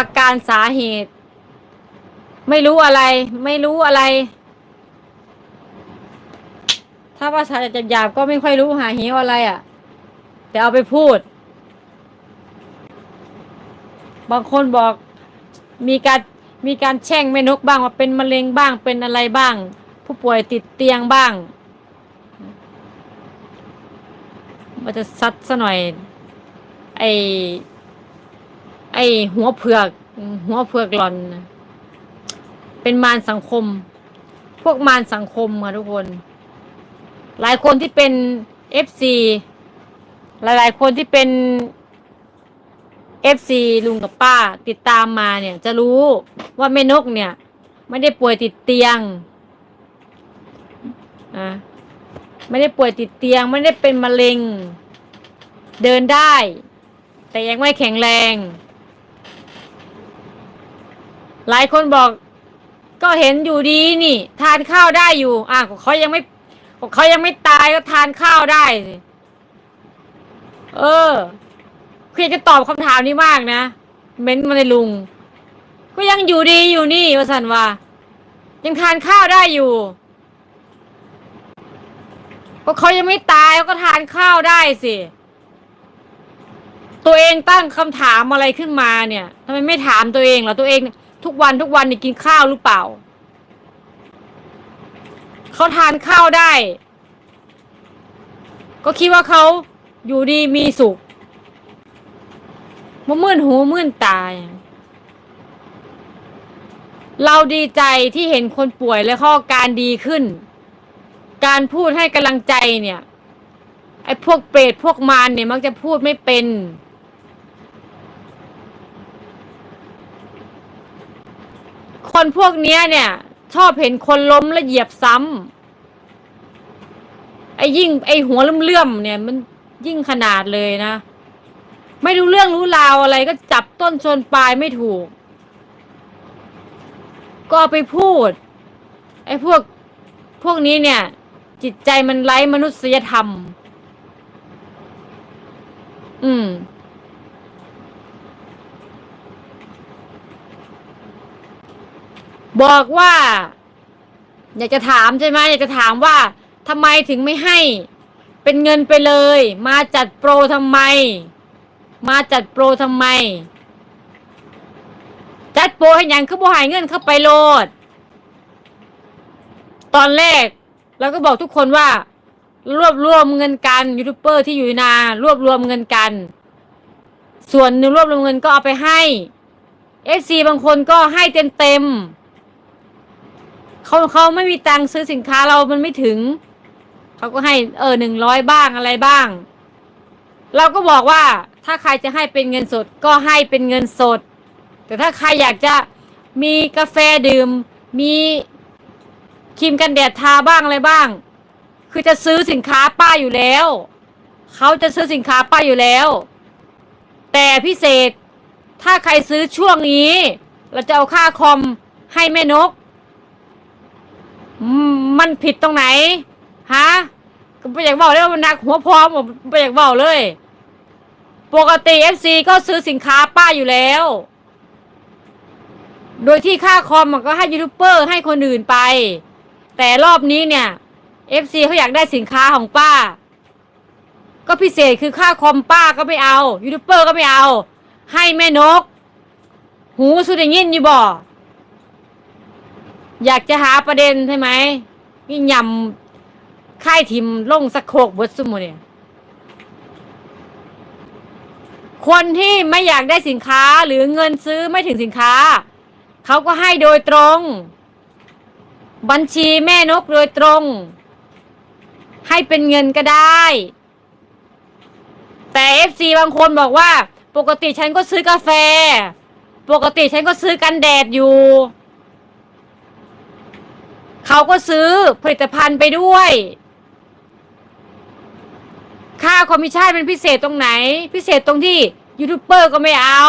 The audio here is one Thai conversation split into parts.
อาการสาเหตุ ไม่รู้อะไร ไม่รู้อะไร ถ้าภาษาจะหยาบก็ไม่ค่อยรู้หาเหวอะไรอะ่ะ แต่เอาไปพูด บางคนบอกมีการมีการแช่งแม่นกบ้างว่าเป็นมะเร็งบ้างเป็นอะไรบ้าง ผู้ป่วยติดเตียงบ้างมันจะซัดซะหน่อย ไอ อหัวเผือก หัวเผือกหลอน เป็นมารสังคม พวกมารสังคมค่ะทุกคน หลายคนที่เป็นเอฟซีหลายๆ คนที่เป็นเอฟซีลุงกับป้าติดตามมาเนี่ย จะรู้ว่าแม่นกเนี่ย ไม่ได้ป่วยติดเตียงอะไม่ได้ป่วยติดเตียง ไม่ได้เป็นมะเร็ง เดินได้ แต่ยังไม่แข็งแรง หลายคนบอก ก็เห็นอยู่ดีนี่ ทานข้าวได้อยู่ อะเขายังไม่เขายังไม่ตายก็ทานข้าวได้เออคืออยากจะตอบคำถามนี้มากนะเม้นต์มาในลุง ก็ยังอยู่ดีอยู่นี่วสันว่า ยังทานข้าวได้อยู่ก็เขายังไม่ตายก็ทานข้าวได้สิตัวเองตั้งคำถามอะไรขึ้นมาเนี่ยทำไมไม่ถามตัวเองเหรอตัวเอง ทุกวันทุกวันนี่กินข้าวหรือเปล่า เขาทานข้าวได้ ก็คิดว่าเขาอยู่ดีมีสุขมามื่นหูมื่นตาเราดีใจที่เห็นคนป่วยและข้อการดีขึ้น การพูดให้กำลังใจเนี่ย ไอ้พวกเปรตพวกมารเนี่ยมักจะพูดไม่เป็น คนพวกเนี้ยเนี่ย ชอบเห็นคนล้มแล้วเหยียบซ้ำไอ้ยิ่งไอ้หัวเลื่อมๆเนี่ย มันยิ่งขนาดเลยนะ ไม่รู้เรื่องรู้ราวอะไรก็จับต้นชนปลายไม่ถูก ก็เอาไปพูด ไอ้พวกพวกนี้เนี่ย จิตใจมันไร้มนุษยธรรม อืม บอกว่า อยากจะถามใช่ไหมอยากจะถามว่าทำไมถึงไม่ให้ เป็นเงินไปเลย มาจัดโปรทำไม มาจัดโปรทำไม จัดโปรให้ยังคือบ่หายเงินเข้าไปโลด ตอนแรกเราก็บอกทุกคนว่า รวบรวมเงินกันยูทูบเบอร์ที่อยู่นารวบรวมเงินกัน ส่วนหนึ่งรวบรวมเงินก็เอาไปให้เอฟซีบางคนก็ให้เต็มเต็ม เขาเขาไม่มีตังค์ซื้อสินค้าเรามันไม่ถึง เขาก็ให้เออหนึ่งร้อยบ้างอะไรบ้าง เราก็บอกว่าถ้าใครจะให้เป็นเงินสดก็ให้เป็นเงินสด แต่ถ้าใครอยากจะมีกาแฟดื่ม มีครีมกันแดดทาบ้างอะไรบ้าง คือจะซื้อสินค้าป้าอยู่แล้ว เขาจะซื้อสินค้าป้าอยู่แล้ว แต่พิเศษถ้าใครซื้อช่วงนี้ เราจะเอาค่าคอมให้แม่นก อืมมันผิดตรงไหน ฮะ ก็ไม่อยากบอกเลยว่ามันหนักหัวพร้อมผมไม่อยากบอกเลย ปกติ FC ก็ซื้อสินค้าป้าอยู่แล้ว โดยที่ค่าคอมมันก็ให้ยูทูบเบอร์ให้คนอื่นไป แต่รอบนี้เนี่ย FC เขาอยากได้สินค้าของป้า ก็พิเศษคือค่าคอมป้าก็ไม่เอายูทูบเบอร์ก็ไม่เอา ให้แม่นก หูสุดอย่างยินอยู่บ่ อยากจะหาประเด็นใช่ไหมนี่ยำค่ายทิมลงสะโคกบดสมุเนี่ยคนที่ไม่อยากได้สินค้าหรือเงินซื้อไม่ถึงสินค้า เขาก็ให้โดยตรง บัญชีแม่นกโดยตรง ให้เป็นเงินก็ได้ แต่เอฟซีบางคนบอกว่า ปกติฉันก็ซื้อกาแฟ ปกติฉันก็ซื้อกันแดดอยู่ เขาก็ซื้อผลิตภัณฑ์ไปด้วย ค่าคอมมิชชั่นเป็นพิเศษตรงไหน พิเศษตรงที่ยูทูบเบอร์ก็ไม่เอา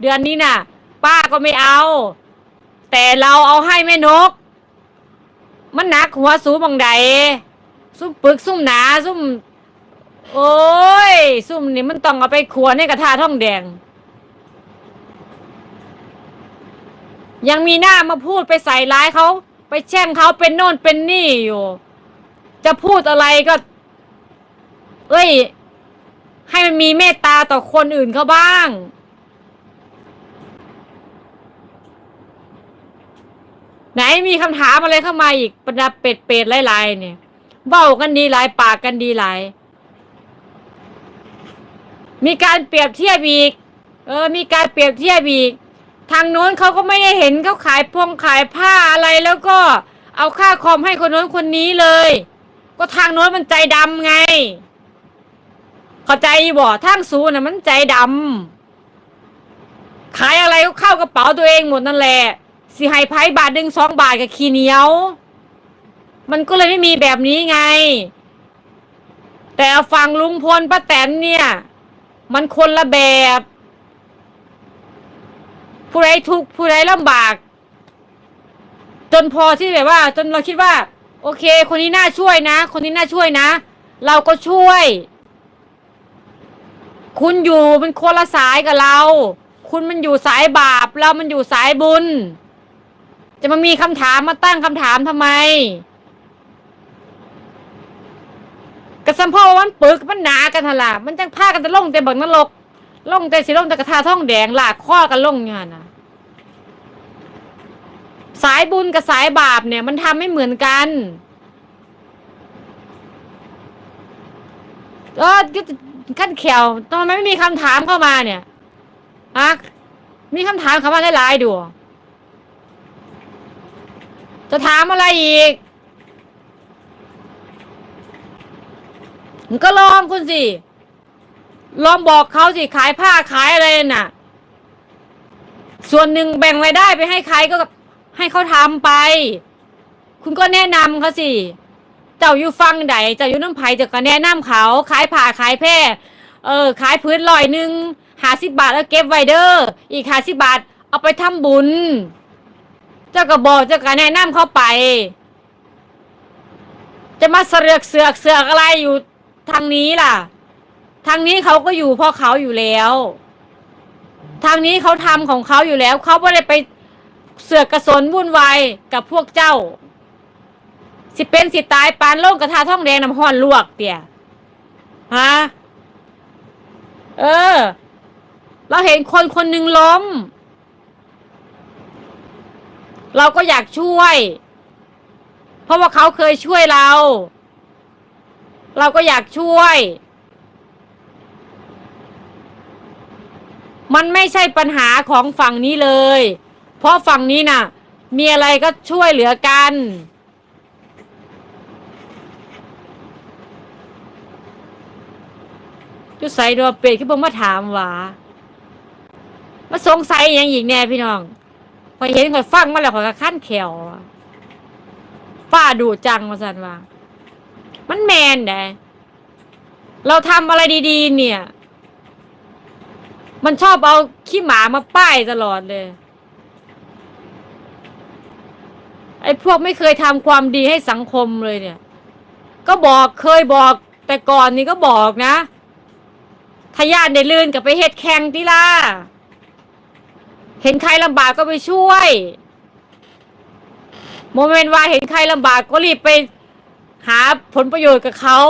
เดือนนี้น่ะ ป้าก็ไม่เอา แต่เราเอาให้แม่นก มันหนักหัวสูบังใดซุ่มปึกซุ่มหนาซุ่ม โอ้ย ซุ่มนี่มันต้องเอาไปขัวในกระทะท่องแดง ยังมีหน้ามาพูดไปใส่ร้ายเขา ไปแช่งเขาเป็นโน่นเป็นนี่อยู่ จะพูดอะไรก็ เอ้ย ให้มันมีเมตตาต่อคนอื่นเขาบ้างไหนมีคำถามอะไรเข้ามาอีกบรรดาเป็ดเป็ดๆหลายๆเนี่ยเบ้ากันดีหลายปากกันดีหลาย มีการเปรียบเทียบอีก เออ มีการเปรียบเทียบอีก ทางโน้นเขาก็ไม่ได้เห็นเขาขายพวงขายผ้าอะไรแล้วก็ เอาค่าคอมให้คนโน้นคนนี้เลย ก็ทางโน้นมันใจดำไง เข้าใจบ่ทางสูน่ะมันใจดำขายอะไรก็เข้ากระเป๋าตัวเองหมดนั่นแหละสิให้ไพ่บาทหนึ่งสองบาทกับขี้เหนียว มันก็เลยไม่มีแบบนี้ไง แต่ฟังลุงพลป้าแตนเนี่ย มันคนละแบบ ผู้ใดทุกข์ผู้ใดลำบาก จนพอที่แบบว่า จนเราคิดว่า โอเค คนนี้น่าช่วยนะ คนนี้น่าช่วยนะ เราก็ช่วย คุณอยู่เป็นคนละสายกับเรา คุณมันอยู่สายบาป เรามันอยู่สายบุญ จะมามีคำถามมาตั้งคำถามทำไมกระสัมพ่อวันปึกมันหนากันทละมันจังพากันจะลงแต่บักนรก ลงแต่สิลงแต่กระทาท่องแดงลากข้อกันลงเนี่ยนะสายบุญกับสายบาปเนี่ย มันทำไม่เหมือนกันเออขั้นเขียวทำไมไม่มีคำถามเข้ามาเนี่ยอะมีคำถามเข้ามาหลายๆดูจะถามอะไรอีกก็ลองคุณสิ ลองบอกเขาสิขายผ้าขายอะไรน่ะ ส่วนหนึ่งแบ่งรายได้ไปให้ใครก็ให้เขาทำไป คุณก็แนะนำเขาสิ เจ้าอยู่ฟังใดเจ้าอยู่น้ำไผ่เจ้าก็แนะนำเขา ขายผ้าขายแพร่เออ ขายพื้นลอยหนึ่งหาสิบบาทแล้วเก็บไว้เด้ออีกหาสิบบาท เอาไปทำบุญ เจ้าก็บอกเจ้าก็แนะนำเขาไป จะมาเสือกเสือกเสือกอะไรอยู่ทางนี้ล่ะ ทางนี้เขาก็อยู่เพราะเขาอยู่แล้ว ทางนี้เขาทำของเขาอยู่แล้ว เขาไม่ได้ไปเสือกกระสนวุ่นวายกับพวกเจ้า สิเป็นสิตายปานโล่งกระทาท่องแดงน้ำห้อนลวกเตี่ยฮะเออ เราเห็นคนคนหนึ่งล้ม เราก็อยากช่วย เพราะว่าเขาเคยช่วยเรา เราก็อยากช่วย มันไม่ใช่ปัญหาของฝั่งนี้เลย เพราะฝั่งนี้น่ะ มีอะไรก็ช่วยเหลือกัน จุดใส่ดวเป็ดขึ้นบมาถามว่ามาสงสัยอหยังอีกแน่พี่น้องพอเห็นข่อยฟังมาแล้วขอยก็ขั้นแขวอะฝ้าดูจังมาสันว่า มันแมนไดเราทำอะไรดี ๆ เนี่ย มันชอบเอาขี้หมามาป้ายตลอดเลย ไอ้พวกไม่เคยทำความดีให้สังคมเลยเนี่ย ก็บอกเคยบอกแต่ก่อนนี่ก็บอกนะทายานได้ลื่นกับไปเฮ็ดแข่งติล่าเห็นใครลำบากก็ไปช่วยโมเมนต์ว่าเห็นใครลำบากก็รีบไปหาผลประโยชน์กับเขา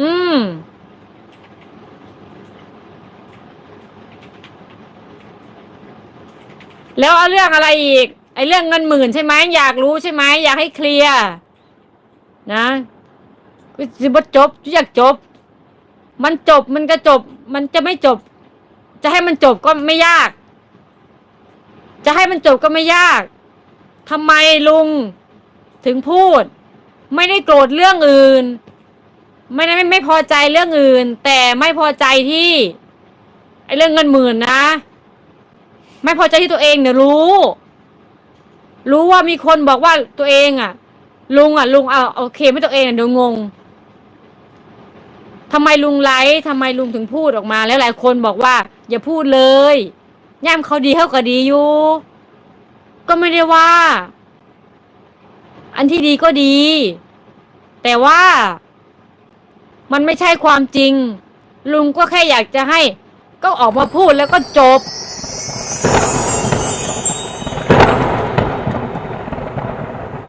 อืม แล้วเอาเรื่องอะไรอีก ไอ้เรื่องเงินหมื่นใช่ไหมอยากรู้ใช่ไหมอยากให้เคลียร์นะก็สิบจบอยากจบ มันจบมันก็จบ มันจะไม่จบ จะให้มันจบก็ไม่ยาก จะให้มันจบก็ไม่ยากทำไมลุงถึงพูด ไม่ได้โกรธเรื่องอื่น ไม่ได้ไม่ไม่พอใจเรื่องอื่น แต่ไม่พอใจที่ ไอ้เรื่องเงินหมื่นนะ ไม่พอใจที่ตัวเองเนี่ยรู้ รู้ว่ามีคนบอกว่าตัวเองอะ ลุงอะ ลุงเอาโอเคไม่ตัวเองอะเดี๋ยวงงทำไมลุงไลฟ์ทำไมลุงถึงพูดออกมา แล้วหลายคนบอกว่า อย่าพูดเลยย่ามเขาดีเขาก็ดีอยู่ก็ไม่ได้ว่า อันที่ดีก็ดี แต่ว่ามันไม่ใช่ความจริง ลุงก็แค่อยากจะให้ ก็ออกมาพูดแล้วก็จบ Yeah.